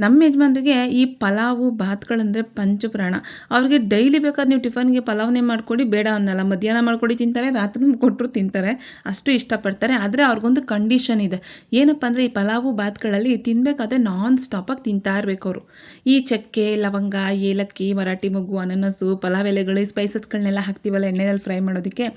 ನಮ್ಮ ಯಜಮಾನ್ರಿಗೆ ಈ ಪಲಾವು ಭಾತ್ಗಳಂದರೆ ಪಂಚಪ್ರಾಣ. ಅವ್ರಿಗೆ ಡೈಲಿ ಬೇಕಾದ ನೀವು ಟಿಫನ್ಗೆ ಪಲಾವ್ನೇ ಮಾಡಿಕೊಡಿ, ಬೇಡ ಅನ್ನಲ್ಲ. ಮಧ್ಯಾಹ್ನ ಮಾಡಿಕೊಡಿ ತಿಂತಾರೆ, ರಾತ್ರಿ ಕೊಟ್ಟರು ತಿಂತಾರೆ. ಅಷ್ಟು ಇಷ್ಟಪಡ್ತಾರೆ. ಆದರೆ ಅವ್ರಿಗೊಂದು ಕಂಡೀಷನ್ ಇದೆ. ಏನಪ್ಪ ಅಂದರೆ ಈ ಪಲಾವು, ಭಾತ್ಗಳಲ್ಲಿ ತಿನ್ನಬೇಕಾದ್ರೆ ನಾನ್ ಸ್ಟಾಪಾಗಿ ತಿಂತಾ ಇರಬೇಕು ಅವರು. ಈ ಚಕ್ಕೆ, ಲವಂಗ, ಏಲಕ್ಕಿ, ಮರಾಠಿ ಮಗು ಅನನಸು, ಪಲಾವ್ ಎಲೆಗಳು ಸ್ಪೈಸಸ್ಗಳನ್ನೆಲ್ಲ ಹಾಕ್ತೀವಲ್ಲ ಎಣ್ಣೆಯಲ್ಲಿ ಫ್ರೈ ಮಾಡೋದಕ್ಕೆ.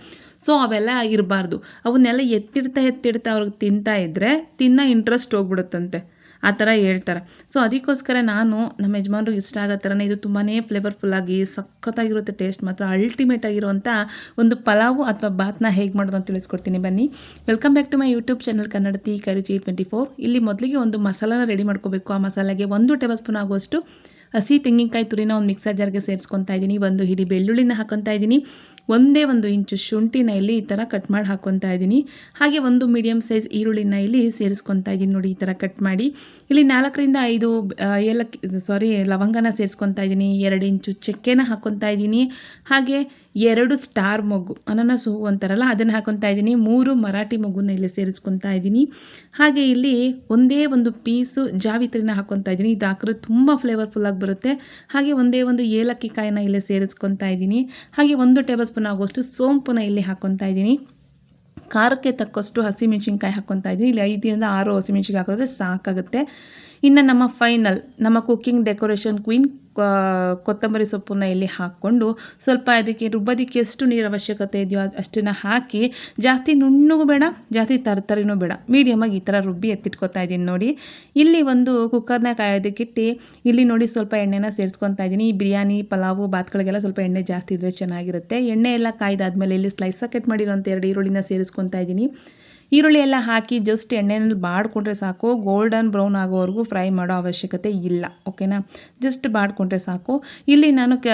ಸೊ ಅವೆಲ್ಲ ಇರಬಾರ್ದು. ಅವನ್ನೆಲ್ಲ ಎತ್ತಿಡ್ತಾ ಎತ್ತಿಡ್ತಾ ಅವ್ರಿಗೆ ತಿಂತಾ ಇದ್ದರೆ ತಿನ್ನೋ ಇಂಟ್ರೆಸ್ಟ್ ಹೋಗ್ಬಿಡುತ್ತಂತೆ. ಆ ಥರ ಹೇಳ್ತಾರೆ. ಸೊ ಅದಕ್ಕೋಸ್ಕರ ನಾನು ನಮ್ಮ ಯಜಮಾನ್ರಿಗೆ ಇಷ್ಟ ಆಗೋ ಥರನೇ ಇದು ತುಂಬಾ ಫ್ಲೇವರ್ಫುಲ್ಲಾಗಿ ಸಖತ್ತಾಗಿರುತ್ತೆ ಟೇಸ್ಟ್ ಮಾತ್ರ. ಅಲ್ಟಿಮೇಟ್ ಆಗಿರುವಂಥ ಒಂದು ಪಲಾವು ಅಥವಾ ಬಾತ್ನ ಹೇಗೆ ಮಾಡೋದು ಅಂತ ತಿಳಿಸ್ಕೊಡ್ತೀನಿ. ಬನ್ನಿ. Welcome back to my YouTube channel Kannadati Karuchi twenty four ಇಲ್ಲಿ ಮೊದಲಿಗೆ ಒಂದು ಮಸಾಲಾನ ರೆಡಿ ಮಾಡ್ಕೋಬೇಕು. ಆ ಮಸಾಲೆಗೆ ಒಂದು ಟೇಬಲ್ ಸ್ಪೂನ್ ಆಗುವಷ್ಟು ಹಸಿ ತೆಂಗಿನಕಾಯಿ ತುರಿನ ಒಂದು ಮಿಕ್ಸರ್ ಜಾರ್ಗೆ ಸೇರಿಸ್ಕೊತಾ ಇದ್ದೀನಿ. ಒಂದು ಹಿಡಿ ಬೆಳ್ಳುಳ್ಳಿನ ಹಾಕೊತಾ ಇದ್ದೀನಿ. ಒಂದೇ ಒಂದು ಇಂಚು ಶುಂಠಿನ ಇಲ್ಲಿ ಈ ಥರ ಕಟ್ ಮಾಡಿ ಹಾಕ್ಕೊತಾ ಇದ್ದೀನಿ. ಹಾಗೆ ಒಂದು ಮೀಡಿಯಮ್ ಸೈಜ್ ಈರುಳ್ಳಿನ ಇಲ್ಲಿ ಸೇರಿಸ್ಕೊತಾ ಇದ್ದೀನಿ ನೋಡಿ ಈ ಥರ ಕಟ್ ಮಾಡಿ. ಇಲ್ಲಿ ನಾಲ್ಕರಿಂದ ಐದು ಏಲಕ್ಕಿ ಸಾರಿ ಲವಂಗನ ಸೇರಿಸ್ಕೊತಾ ಇದ್ದೀನಿ. ಎರಡು ಇಂಚು ಚಕ್ಕೆನ ಹಾಕ್ಕೊತಾ ಇದ್ದೀನಿ. ಹಾಗೆ ಎರಡು ಸ್ಟಾರ್ ಮೊಗ್ಗು ಅನನಸು ಅಂತಾರಲ್ಲ ಅದನ್ನು ಹಾಕೊತಾ ಇದ್ದೀನಿ. ಮೂರು ಮರಾಠಿ ಮಗುನ ಇಲ್ಲಿ ಸೇರಿಸ್ಕೊತಾ ಇದ್ದೀನಿ. ಹಾಗೆ ಇಲ್ಲಿ ಒಂದೇ ಒಂದು ಪೀಸು ಜಾವಿತ್ರಿನ ಹಾಕ್ಕೊತಾ ಇದ್ದೀನಿ. ಇದು ಹಾಕಿದ್ರೆ ತುಂಬ ಫ್ಲೇವರ್ಫುಲ್ಲಾಗಿ ಬರುತ್ತೆ. ಹಾಗೆ ಒಂದೇ ಒಂದು ಏಲಕ್ಕಿ ಕಾಯಿನ ಇಲ್ಲಿ ಸೇರಿಸ್ಕೊತಾ ಇದ್ದೀನಿ. ಹಾಗೆ ಒಂದು ಟೇಬಲ್ ಸ್ಪೂನ್ ಆಗುವಷ್ಟು ಸೋಂಪುನ ಇಲ್ಲಿ ಹಾಕ್ಕೊತಾ ಇದ್ದೀನಿ. ಖಾರಕ್ಕೆ ತಕ್ಕಷ್ಟು ಹಸಿಮೆಣ್ಸಿನ್ಕಾಯಿ ಹಾಕ್ಕೊತಾ ಇದ್ದೀನಿ. ಇಲ್ಲಿ ಐದರಿಂದ ಆರು ಹಸಿಮೆಣಸಿನ್ಕಾಯಿ ಹಾಕಿದ್ರೆ ಸಾಕಾಗುತ್ತೆ. ಇನ್ನು ನಮ್ಮ ಫೈನಲ್ ನಮ್ಮ ಕುಕ್ಕಿಂಗ್ ಡೆಕೋರೇಷನ್ ಕ್ವೀನ್ ಕೊತ್ತಂಬರಿ ಸೊಪ್ಪನ್ನು ಇಲ್ಲಿ ಹಾಕ್ಕೊಂಡು ಸ್ವಲ್ಪ ಅದಕ್ಕೆ ರುಬ್ಬೋದಕ್ಕೆ ಎಷ್ಟು ನೀರು ಅವಶ್ಯಕತೆ ಇದೆಯೋ ಅಷ್ಟನ್ನು ಹಾಕಿ ಜಾಸ್ತಿ ನುಣ್ಣಗೂ ಬೇಡ, ಜಾಸ್ತಿ ತರ್ತರಿನೂ ಬೇಡ. ಮೀಡಿಯಮಾಗಿ ಈ ಥರ ರುಬ್ಬಿ ಎತ್ತಿಟ್ಕೊತಾ ಇದ್ದೀನಿ ನೋಡಿ. ಇಲ್ಲಿ ಒಂದು ಕುಕ್ಕರ್ನ ಕಾಯೋದಕ್ಕಿಟ್ಟು ಇಲ್ಲಿ ನೋಡಿ ಸ್ವಲ್ಪ ಎಣ್ಣೆನ ಸೇರಿಸ್ಕೊತಾ ಇದ್ದೀನಿ. ಈ ಬಿರಿಯಾನಿ, ಪಲಾವು, ಬಾತ್ಗಳಿಗೆಲ್ಲ ಸ್ವಲ್ಪ ಎಣ್ಣೆ ಜಾಸ್ತಿ ಇದ್ದರೆ ಚೆನ್ನಾಗಿರುತ್ತೆ. ಎಣ್ಣೆ ಎಲ್ಲ ಕಾಯ್ದಾದ್ಮೇಲೆ ಇಲ್ಲಿ ಸ್ಲೈಸ್ ಕಟ್ ಮಾಡಿರೋಂಥ ಎರಡು ಈರುಳ್ಳಿನ ಸೇರಿಸ್ಕೊತಾ ಇದ್ದೀನಿ. ಈರುಳ್ಳಿ ಎಲ್ಲ ಹಾಕಿ ಜಸ್ಟ್ ಎಣ್ಣೆನಲ್ಲಿ ಬಾಡ್ಕೊಂಡ್ರೆ ಸಾಕು. ಗೋಲ್ಡನ್ ಬ್ರೌನ್ ಆಗೋವರೆಗೂ ಫ್ರೈ ಮಾಡೋ ಅವಶ್ಯಕತೆ ಇಲ್ಲ. ಓಕೆನಾ ಜಸ್ಟ್ ಬಾಡ್ಕೊಂಡ್ರೆ ಸಾಕು. ಇಲ್ಲಿ ನಾನು ಕ,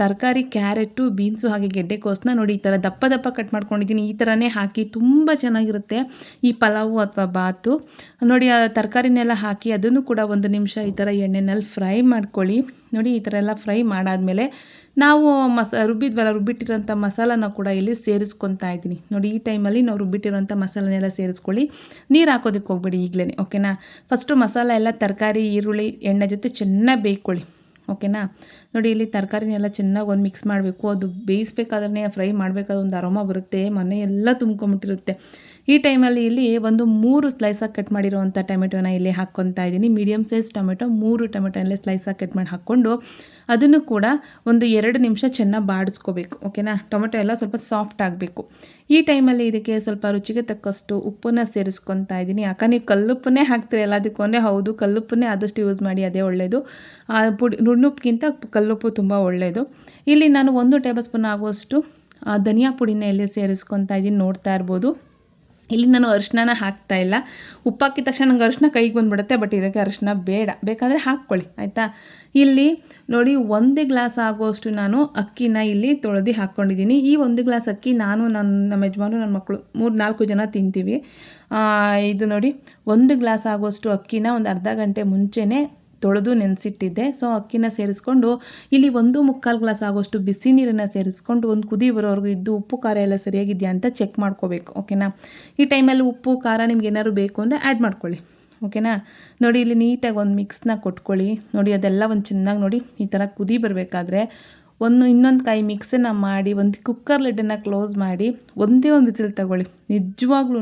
ತರಕಾರಿ, ಕ್ಯಾರೆಟು, ಬೀನ್ಸು ಹಾಗೆ ಗೆಡ್ಡೆಕೋಸನ್ನ ನೋಡಿ ಈ ಥರ ದಪ್ಪ ದಪ್ಪ ಕಟ್ ಮಾಡ್ಕೊಂಡಿದ್ದೀನಿ. ಈ ಥರನೇ ಹಾಕಿ ತುಂಬ ಚೆನ್ನಾಗಿರುತ್ತೆ. ಈ ಪಲಾವು ಅಥವಾ ಬಾತು. ನೋಡಿ, ಆ ತರಕಾರಿನೆಲ್ಲ ಹಾಕಿ ಅದನ್ನು ಕೂಡ ಒಂದು ನಿಮಿಷ ಈ ಥರ ಎಣ್ಣೆನಲ್ಲಿ ಫ್ರೈ ಮಾಡ್ಕೊಳ್ಳಿ. ನೋಡಿ, ಈ ಥರ ಎಲ್ಲ ಫ್ರೈ ಮಾಡಾದಮೇಲೆ ನಾವು ಮಸ, ರುಬ್ಬಿದ್ವಲ್ಲ, ರುಬ್ಬಿಟ್ಟಿರೋಂಥ ಮಸಾಲನ ಕೂಡ ಇಲ್ಲಿ ಸೇರಿಸ್ಕೊತಾ ಇದ್ದೀನಿ. ನೋಡಿ, ಈ ಟೈಮಲ್ಲಿ ನಾವು ರುಬ್ಬಿಟ್ಟಿರೋಂಥ ಮಸಾಲನೆಲ್ಲ ಸೇರಿಸ್ಕೊಳ್ಳಿ. ನೀರು ಹಾಕೋದಕ್ಕೆ ಹೋಗ್ಬೇಡಿ ಈಗಲೇ ಓಕೆನಾ? ಫಸ್ಟು ಮಸಾಲ ಎಲ್ಲ, ತರಕಾರಿ, ಈರುಳ್ಳಿ, ಎಣ್ಣೆ ಜೊತೆ ಚೆನ್ನಾಗಿ ಬೇಯ್ಕೊಳ್ಳಿ, ಓಕೆನಾ? ನೋಡಿ, ಇಲ್ಲಿ ತರಕಾರಿನೆಲ್ಲ ಚೆನ್ನಾಗಿ ಒಂದು ಮಿಕ್ಸ್ ಮಾಡಬೇಕು. ಅದು ಬೇಯಿಸ್ಬೇಕಾದ್ರೆ ಫ್ರೈ ಮಾಡಬೇಕಾದ್ರೆ ಒಂದು ಅರೋಮ ಬರುತ್ತೆ, ಮನೆ ಎಲ್ಲ ತುಂಬ್ಕೊಂಬಿಟ್ಟಿರುತ್ತೆ. ಈ ಟೈಮಲ್ಲಿ ಇಲ್ಲಿ ಒಂದು ಮೂರು ಸ್ಲೈಸಾಗಿ ಕಟ್ ಮಾಡಿರುವಂಥ ಟೊಮೆಟೊನ ಇಲ್ಲಿ ಹಾಕ್ಕೊತಾ ಇದ್ದೀನಿ. ಮೀಡಿಯಮ್ ಸೈಜ್ ಟೊಮೆಟೊ, ಮೂರು ಟೊಮೆಟೊನಲ್ಲೇ ಸ್ಲೈಸಾಗಿ ಕಟ್ ಮಾಡಿ ಹಾಕ್ಕೊಂಡು, ಅದನ್ನು ಕೂಡ ಒಂದು ಎರಡು ನಿಮಿಷ ಚೆನ್ನಾಗಿ ಬಾಡಿಸ್ಕೋಬೇಕು, ಓಕೆನಾ? ಟೊಮೆಟೊ ಎಲ್ಲ ಸ್ವಲ್ಪ ಸಾಫ್ಟ್ ಆಗಬೇಕು. ಈ ಟೈಮಲ್ಲಿ ಇದಕ್ಕೆ ಸ್ವಲ್ಪ ರುಚಿಗೆ ತಕ್ಕಷ್ಟು ಉಪ್ಪನ್ನ ಸೇರಿಸ್ಕೊತಾ ಇದ್ದೀನಿ. ಯಾಕೆ ನೀವು ಕಲ್ಲುಪ್ಪನ್ನೇ ಹಾಕ್ತೀರಿ ಎಲ್ಲದಕ್ಕೂ ಅಂದರೆ ಹೌದು, ಕಲ್ಲುಪ್ಪನ್ನೇ ಆದಷ್ಟು ಯೂಸ್ ಮಾಡಿ, ಅದೇ ಒಳ್ಳೆಯದು ಪುಡಿ ನುಣ್ಣುಪ್ಪಿಗಿಂತ ಕಲ್ಲುಪ್ಪು ತುಂಬ ಒಳ್ಳೆಯದು ಇಲ್ಲಿ ನಾನು ಒಂದು ಟೇಬಲ್ ಸ್ಪೂನ್ ಆಗುವಷ್ಟು ಧನಿಯಾ ಪುಡಿನ ಇಲ್ಲಿ ಸೇರಿಸ್ಕೊತಾ ಇದ್ದೀನಿ, ನೋಡ್ತಾ ಇರ್ಬೋದು. ಇಲ್ಲಿ ನಾನು ಅರಿಶಿನ ಹಾಕ್ತಾ ಇಲ್ಲ. ಉಪ್ಪು ಹಾಕಿದ ತಕ್ಷಣ ನಂಗೆ ಅರಿಶಿನ ಕೈಗೆ ಬಂದುಬಿಡುತ್ತೆ ಬಟ್ ಇದಕ್ಕೆ ಅರಿಶಿನ ಬೇಡ. ಬೇಕಾದರೆ ಹಾಕ್ಕೊಳ್ಳಿ, ಆಯಿತಾ? ಇಲ್ಲಿ ನೋಡಿ, ಒಂದು ಗ್ಲಾಸ್ ಆಗುವಷ್ಟು ನಾನು ಅಕ್ಕಿನ ಇಲ್ಲಿ ತೊಳೆದು ಹಾಕ್ಕೊಂಡಿದ್ದೀನಿ. ಈ ಒಂದು ಗ್ಲಾಸ್ ಅಕ್ಕಿ ನಾನು ನನ್ನ, ನಮ್ಮ ಯಜಮಾನು ನನ್ನ ಮಕ್ಕಳು ಮೂರು, ನಾಲ್ಕು ಜನ ತಿಂತೀವಿ. ಇದು ನೋಡಿ, ಒಂದು ಗ್ಲಾಸ್ ಆಗುವಷ್ಟು ಅಕ್ಕಿನ ಒಂದು ಅರ್ಧ ಗಂಟೆ ಮುಂಚೆನೇ ತೊಳೆದು ನೆನೆಸಿಟ್ಟಿದ್ದೆ. ಸೊ ಅಕ್ಕಿನ ಸೇರಿಸ್ಕೊಂಡು ಇಲ್ಲಿ ಒಂದು ಮುಕ್ಕಾಲು ಗ್ಲಾಸ್ ಆಗೋಷ್ಟು ಬಿಸಿ ನೀರನ್ನು ಸೇರಿಸ್ಕೊಂಡು ಒಂದು ಕುದಿ ಬರೋವರೆಗೂ ಇದ್ದು ಉಪ್ಪು, ಖಾರ ಎಲ್ಲ ಸರಿಯಾಗಿದೆಯಾ ಅಂತ ಚೆಕ್ ಮಾಡ್ಕೋಬೇಕು. ಓಕೆನಾ ಈ ಟೈಮಲ್ಲಿ ಉಪ್ಪು, ಖಾರ ನಿಮ್ಗೆ ಏನಾದ್ರು ಬೇಕು ಅಂದರೆ ಆ್ಯಡ್ ಮಾಡ್ಕೊಳ್ಳಿ. ಓಕೆನಾ ನೋಡಿ, ಇಲ್ಲಿ ನೀಟಾಗಿ ಒಂದು ಮಿಕ್ಸ್ನ ಕೊಟ್ಕೊಳ್ಳಿ. ನೋಡಿ, ಅದೆಲ್ಲ ಒಂದು ಚೆನ್ನಾಗಿ ನೋಡಿ, ಈ ಥರ ಕುದಿ ಬರಬೇಕಾದ್ರೆ ಒಂದು ಇನ್ನೊಂದು ಕಾಯಿ ಮಿಕ್ಸನ್ನು ಮಾಡಿ, ಒಂದು ಕುಕ್ಕರ್ ಲಿಡ್ಡನ್ನು ಕ್ಲೋಸ್ ಮಾಡಿ, ಒಂದೇ ಒಂದು ಬಿಸಿಲು ತಗೊಳ್ಳಿ. ನಿಜವಾಗ್ಲೂ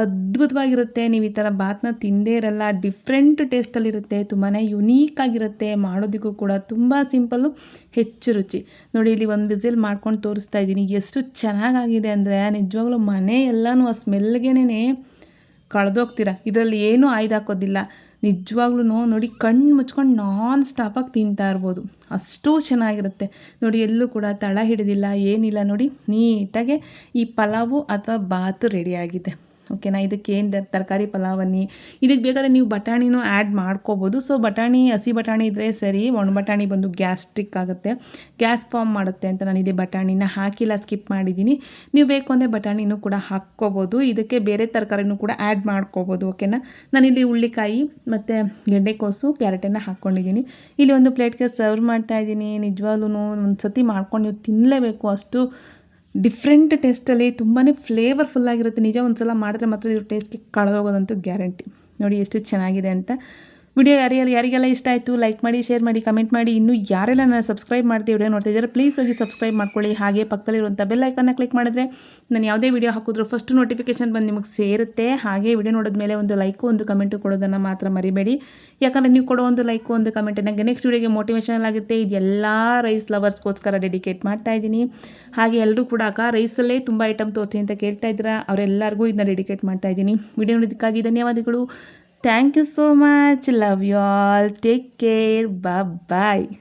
ಅದ್ಭುತವಾಗಿರುತ್ತೆ. ನೀವು ಈ ಥರ ಬಾತನ್ನ ತಿಂದೇ ಇರಲ್ಲ. ಡಿಫ್ರೆಂಟ್ ಟೇಸ್ಟಲ್ಲಿರುತ್ತೆ. ತುಂಬಾ ಯುನೀಕ್ ಆಗಿರುತ್ತೆ. ಮಾಡೋದಕ್ಕೂ ಕೂಡ ತುಂಬ ಸಿಂಪಲ್ಲು, ಹೆಚ್ಚು ರುಚಿ. ನೋಡಿ, ಇಲ್ಲಿ ಒಂದು ಬಿಸಿಲ್ ಮಾಡ್ಕೊಂಡು ತೋರಿಸ್ತಾ ಇದ್ದೀನಿ. ಎಷ್ಟು ಚೆನ್ನಾಗಾಗಿದೆ ಅಂದರೆ, ನಿಜವಾಗ್ಲೂ ಮನೆ ಎಲ್ಲನೂ ಆ ಸ್ಮೆಲ್ಗೆನೇ ಕಳೆದೋಗ್ತೀರ. ಇದರಲ್ಲಿ ಏನೂ ಆಯ್ದಾಕೋದಿಲ್ಲ ನಿಜವಾಗ್ಲೂ ನೋಡಿ, ಕಣ್ಣು ಮುಚ್ಕೊಂಡು ನಾನ್ ಸ್ಟಾಪಾಗಿ ತಿಂತಾ ಇರ್ಬೋದು. ಅಷ್ಟು ಚೆನ್ನಾಗಿರುತ್ತೆ. ನೋಡಿ, ಎಲ್ಲೂ ಕೂಡ ತಳ ಹಿಡಿದಿಲ್ಲ, ಏನಿಲ್ಲ. ನೋಡಿ, ನೀಟಾಗೆ ಈ ಪಲಾವು ಅಥವಾ ಬಾತು ರೆಡಿಯಾಗಿದೆ ಓಕೆನಾ ಇದಕ್ಕೆ ಏನು ತರಕಾರಿ ಪಲಾವನ್ನಿ ಇದಕ್ಕೆ ಬೇಕಾದರೆ ನೀವು ಬಟಾಣಿನೂ ಆ್ಯಡ್ ಮಾಡ್ಕೋಬೋದು. ಸೊ ಬಟಾಣಿ, ಹಸಿ ಬಟಾಣಿ ಇದ್ದರೆ ಸರಿ, ಒಣ ಬಟಾಣಿ ಬಂದು ಗ್ಯಾಸ್ಟ್ರಿಕ್ ಆಗುತ್ತೆ. ಗ್ಯಾಸ್ ಫಾರ್ಮ್ ಮಾಡುತ್ತೆ ಅಂತ ನಾನು ಇಲ್ಲಿ ಬಟಾಣಿನ ಹಾಕಿಲ್ಲ ಸ್ಕಿಪ್ ಮಾಡಿದ್ದೀನಿ ನೀವು ಬೇಕು ಅಂದರೆ ಬಟಾಣಿನೂ ಕೂಡ ಹಾಕ್ಕೋಬೋದು. ಇದಕ್ಕೆ ಬೇರೆ ತರಕಾರಿನೂ ಕೂಡ ಆ್ಯಡ್ ಮಾಡ್ಕೋಬೋದು ಓಕೆನಾ ನಾನಿಲ್ಲಿ ಹುಳ್ಳಿಕಾಯಿ ಮತ್ತು ಗೆಡ್ಡೆಕೋಸು ಕ್ಯಾರೆಟನ್ನು ಹಾಕ್ಕೊಂಡಿದ್ದೀನಿ ಇಲ್ಲಿ ಒಂದು ಪ್ಲೇಟ್ಗೆ ಸರ್ವ್ ಮಾಡ್ತಾ ಇದ್ದೀನಿ ನಿಜವಾಗ್ಲೂ ಒಂದು ಸತಿ ಮಾಡ್ಕೊಂಡು ನೀವು ತಿನ್ನಲೇಬೇಕು ಅಷ್ಟು ಡಿಫ್ರೆಂಟ್ ಟೇಸ್ಟಲ್ಲಿ ತುಂಬಾ ಫ್ಲೇವರ್ಫುಲ್ಲಾಗಿರುತ್ತೆ ನಿಜ ಒಂದು ಸಲ ಮಾಡಿದ್ರೆ ಮಾತ್ರ ಇದ್ರ ಟೇಸ್ಟ್ಗೆ ಕಳೆದೋಗೋದಂತೂ ಗ್ಯಾರಂಟಿ ನೋಡಿ ಎಷ್ಟು ಚೆನ್ನಾಗಿದೆ ಅಂತ. ವಿಡಿಯೋ ಯಾರ್ಯಾರು ಯಾರಿಗೆಲ್ಲ ಇಷ್ಟ ಆಯಿತು ಲೈಕ್ ಮಾಡಿ ಶೇರ್ ಮಾಡಿ ಕಮೆಂಟ್ ಮಾಡಿ, ಇನ್ನೂ ಯಾರೆಲ್ಲ ನನ್ನ ಸಬ್ಸ್ಕ್ರೈಬ್ ಮಾಡ್ತೀವಿ ವಿಡಿಯೋ ನೋಡ್ತಾ ಇದ್ದಾರೆ ಪ್ಲೀಸ್ ಹೋಗಿ ಸಬ್ಸ್ಕ್ರೈಬ್ ಮಾಡ್ಕೊಳ್ಳಿ. ಹಾಗೆ ಪಕ್ಕದಲ್ಲಿರುವಂಥ ಬೆಲ್ ಐಕನ್ನ ಕ್ಲಿಕ್ ಮಾಡಿದ್ರೆ ನಾನು ಯಾವುದೇ ವಿಡಿಯೋ ಹಾಕಿದ್ರು ಫಸ್ಟ್ ನೋಟಿಫಿಕೇಶನ್ ಬಂದು ನಿಮಗೆ ಸೇರುತ್ತೆ. ಹಾಗೆ ವಿಡಿಯೋ ನೋಡಿದ ಮೇಲೆ ಒಂದು ಲೈಕು ಒಂದು ಕಮೆಂಟು ಕೊಡೋದನ್ನು ಮಾತ್ರ ಮರಿಬೇಡಿ. ಯಾಕಂದರೆ ನೀವು ಕೊಡೋ ಒಂದು ಲೈಕು ಒಂದು ಕಮೆಂಟ್ ನನಗೆ ನೆಕ್ಸ್ಟ್ ವಿಡಿಯೋಗೆ ಮೋಟಿವೇಶನ್ ಆಗುತ್ತೆ. ಇದೆಲ್ಲ ರೈಸ್ ಲವರ್ಸ್ಗೋಸ್ಕರ ಡೆಡಿಕೇಟ್ ಮಾಡ್ತಾ ಇದ್ದೀನಿ. ಹಾಗೆ ಎಲ್ಲರೂ ಕೂಡ ಅಕ್ಕ ರೈಸಲ್ಲೇ ತುಂಬ ಐಟಮ್ ತೋರಿಸಿ ಅಂತ ಕೇಳ್ತಾ ಇದ್ದೀರಾ, ಅವರೆಲ್ಲರಿಗೂ ಇದನ್ನ ಡೆಡಿಕೇಟ್ ಮಾಡ್ತಾ ಇದ್ದೀನಿ. ವಿಡಿಯೋ ನೋಡೋದಕ್ಕಾಗಿ ಧನ್ಯವಾದಗಳು. Thank you so much. Love you all. Take care. Bye bye.